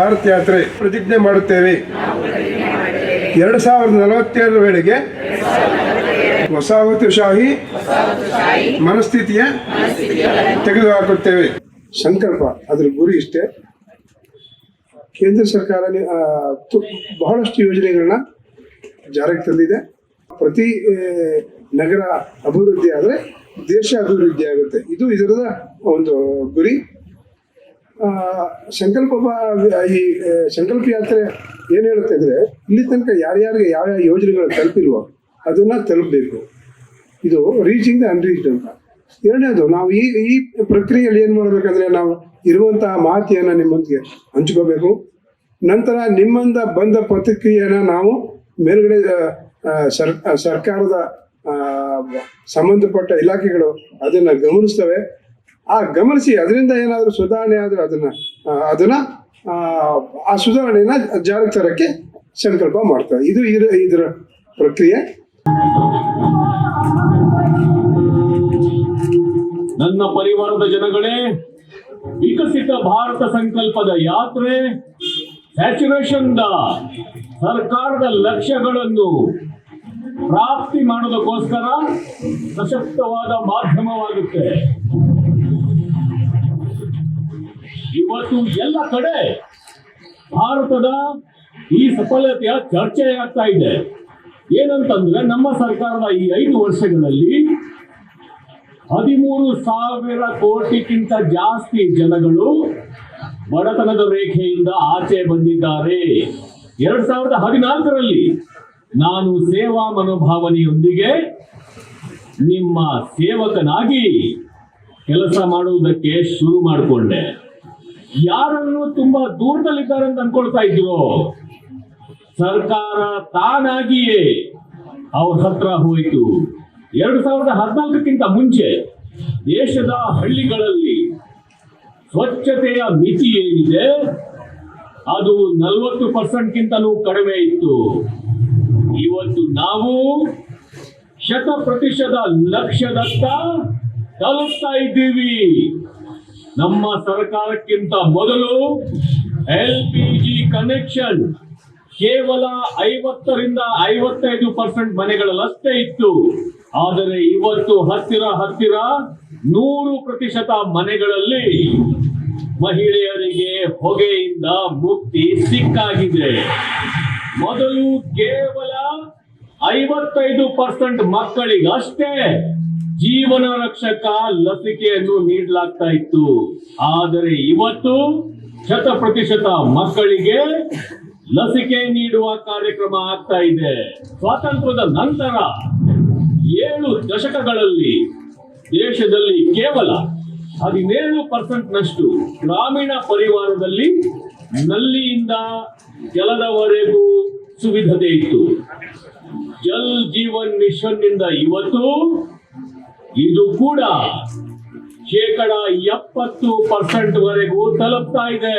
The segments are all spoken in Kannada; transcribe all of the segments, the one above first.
ಭಾರತ್ ಯಾತ್ರೆ ಪ್ರತಿಜ್ಞೆ ಮಾಡುತ್ತೇವೆ. ಎರಡು ಸಾವಿರದ ನಲವತ್ತೇಳರ ವೇಳೆಗೆ ವಸಾಹತುಶಾಹಿ ಮನಸ್ಥಿತಿಯ ತೆಗೆದುಹಾಕುತ್ತೇವೆ. ಸಂಕಲ್ಪ, ಅದರ ಗುರಿ ಇಷ್ಟೇ. ಕೇಂದ್ರ ಸರ್ಕಾರ ಬಹಳಷ್ಟು ಯೋಜನೆಗಳನ್ನ ಜಾರಿಗೆ ತಂದಿದೆ. ಪ್ರತಿ ನಗರ ಅಭಿವೃದ್ಧಿ ಆದರೆ ದೇಶ ಅಭಿವೃದ್ಧಿ ಆಗುತ್ತೆ. ಇದು ಇದರ ಒಂದು ಗುರಿ. ಆ, ಸಂಕಲ್ಪ ಈ ಸಂಕಲ್ಪ ಯಾತ್ರೆ ಏನು ಹೇಳುತ್ತೆ ಅಂದರೆ ಇಲ್ಲಿ ತನಕ ಯಾರ್ಯಾರಿಗೆ ಯಾವ್ಯಾವ ಯೋಜನೆಗಳು ತಲುಪಿಲ್ವೋ ಅದನ್ನು ತಲುಪಬೇಕು. ಇದು ರೀಚಿಂಗ್ ದ ಅನ್ರೀಚ್ಡ್ ಅಂತ. ಎರಡನೇದು ನಾವು ಈ ಈ ಪ್ರಕ್ರಿಯೆಯಲ್ಲಿ ಏನು ಮಾಡಬೇಕಂದ್ರೆ ನಾವು ಇರುವಂತಹ ಮಾಹಿತಿಯನ್ನು ನಿಮ್ಮೊಂದಿಗೆ ಹಂಚ್ಕೋಬೇಕು. ನಂತರ ನಿಮ್ಮಿಂದ ಬಂದ ಪ್ರತಿಕ್ರಿಯೆನ ನಾವು ಮೇಲ್ಗಡೆ ಸರ್ ಸರ್ಕಾರದ ಸಂಬಂಧಪಟ್ಟ ಇಲಾಖೆಗಳು ಅದನ್ನು ಗಮನಿಸ್ತವೆ. ಆ ಗಮನಿಸಿ ಅದರಿಂದ ಏನಾದರೂ ಸುಧಾರಣೆ ಆದರೆ ಅದನ್ನ ಅದನ್ನ ಆ, ಸುಧಾರಣೆಯನ್ನು ಜಾರಿಗೆ ತರಕ್ಕೆ ಸಂಕಲ್ಪ ಮಾಡ್ತಾರೆ ಇದು ಇದ್ರ ಪ್ರಕ್ರಿಯೆ. ನನ್ನ ಪರಿವಾರದ ಜನಗಳೇ ವಿಕಸಿತ ಭಾರತ ಸಂಕಲ್ಪದ ಯಾತ್ರೆ ಸ್ಯಾಚುರೇಷನ್ ಸರ್ಕಾರದ ಲಕ್ಷ್ಯಗಳನ್ನು ಪ್ರಾಪ್ತಿ ಮಾಡೋದಕ್ಕೋಸ್ಕರ ಸಶಕ್ತವಾದ ಮಾಧ್ಯಮವಾಗುತ್ತೆ. ಇವತ್ತು ಎಲ್ಲ ಕಡೆ ಭಾರತದ ಈ ಸಫಲತೆಯ ಚರ್ಚೆ ಆಗ್ತಾ ಇದೆ. ಏನಂತಂದ್ರೆ ನಮ್ಮ ಸರ್ಕಾರದ ಈ ಐದು ವರ್ಷಗಳಲ್ಲಿ ಹದಿಮೂರು ಸಾವಿರ ಕೋಟಿಗಿಂತ ಜಾಸ್ತಿ ಜನಗಳು ಬಡತನದ ರೇಖೆಯಿಂದ ಆಚೆ ಬಂದಿದ್ದಾರೆ. ಎರಡ್ ಸಾವಿರದ ಹದಿನಾಲ್ಕರಲ್ಲಿ ನಾನು ಸೇವಾ ಮನೋಭಾವನೆಯೊಂದಿಗೆ ನಿಮ್ಮ ಸೇವಕನಾಗಿ ಕೆಲಸ ಮಾಡುವುದಕ್ಕೆ ಶುರು ಮಾಡಿಕೊಂಡೆ. ಯಾರನ್ನು ತುಂಬಾ ದೂರದಲ್ಲಿದ್ದಾರೆ ಅಂತ ಅನ್ಕೊಳ್ತಾ ಇದ್ರು ಸರ್ಕಾರ ತಾನಾಗಿಯೇ ಅವ್ರ ಹತ್ರ ಹೋಯಿತು. ಎರಡು ಸಾವಿರದ ಹದಿನಾಲ್ಕಕ್ಕಿಂತ ಮುಂಚೆ ದೇಶದ ಹಳ್ಳಿಗಳಲ್ಲಿ ಸ್ವಚ್ಛತೆಯ ಮಿತಿ ಏನಿದೆ, ಅದು ನಲವತ್ತು ಪರ್ಸೆಂಟ್ಗಿಂತಲೂ ಕಡಿಮೆ ಇತ್ತು. ಇವತ್ತು ನಾವು ಶತ ಪ್ರತಿಶತ ಲಕ್ಷದತ್ತ ತಲುಪ್ತಾ ಇದ್ದೀವಿ. ನಮ್ಮ ಸರ್ಕಾರಕ್ಕಿಂತ ಮೊದಲು ಎಲ್ ಪಿ ಜಿ ಕನೆಕ್ಷನ್ ಕೇವಲ ಐವತ್ತರಿಂದ ಐವತ್ತೈದು ಪರ್ಸೆಂಟ್ ಮನೆಗಳಲ್ಲಷ್ಟೇ ಇತ್ತು. ಆದರೆ ಇವತ್ತು ಹತ್ತಿರ ಹತ್ತಿರ ನೂರು ಪ್ರತಿಶತ ಮನೆಗಳಲ್ಲಿ ಮಹಿಳೆಯರಿಗೆ ಹೊಗೆಯಿಂದ ಮುಕ್ತಿ ಸಿಕ್ಕಾಗಿದೆ. ಮೊದಲು ಕೇವಲ ಐವತ್ತೈದು ಪರ್ಸೆಂಟ್ ಮಕ್ಕಳಿಗಷ್ಟೇ ಜೀವನ ರಕ್ಷಕ ಲಸಿಕೆಯನ್ನು ನೀಡಲಾಗ್ತಾ ಇತ್ತು. ಆದರೆ ಇವತ್ತು ಶತ ಪ್ರತಿಶತ ಮಕ್ಕಳಿಗೆ ಲಸಿಕೆ ನೀಡುವ ಕಾರ್ಯಕ್ರಮ ಆಗ್ತಾ ಇದೆ. ಸ್ವಾತಂತ್ರ್ಯದ ನಂತರ ಏಳು ದಶಕಗಳಲ್ಲಿ ದೇಶದಲ್ಲಿ ಕೇವಲ ಹದಿನೇಳು ಪರ್ಸೆಂಟ್ ನಷ್ಟು ಗ್ರಾಮೀಣ ಪರಿವಾರದಲ್ಲಿ ನಲ್ಲಿಯಿಂದ ಜಲದವರೆಗೂ ಸುವಿಧತೆ ಇತ್ತು. ಜಲ್ ಜೀವನ್ ಮಿಷನ್ನಿಂದ ಇವತ್ತು ಇದು ಕೂಡ ಶೇಕಡ ಎಪ್ಪತ್ತು ಪರ್ಸೆಂಟ್ ವರೆಗೂ ತಲುಪ್ತಾ ಇದೆ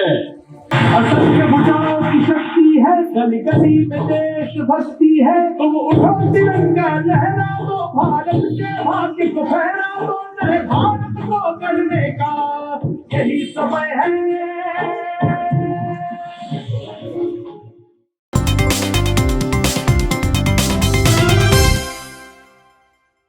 असंख्य भुजाओं की शक्ति है गली गली में देश भक्ति है तुम उठो तिरंगा लहरा दो भारत के भाग्य को फहरा दो नए भारत को गढ़ने का यही समय है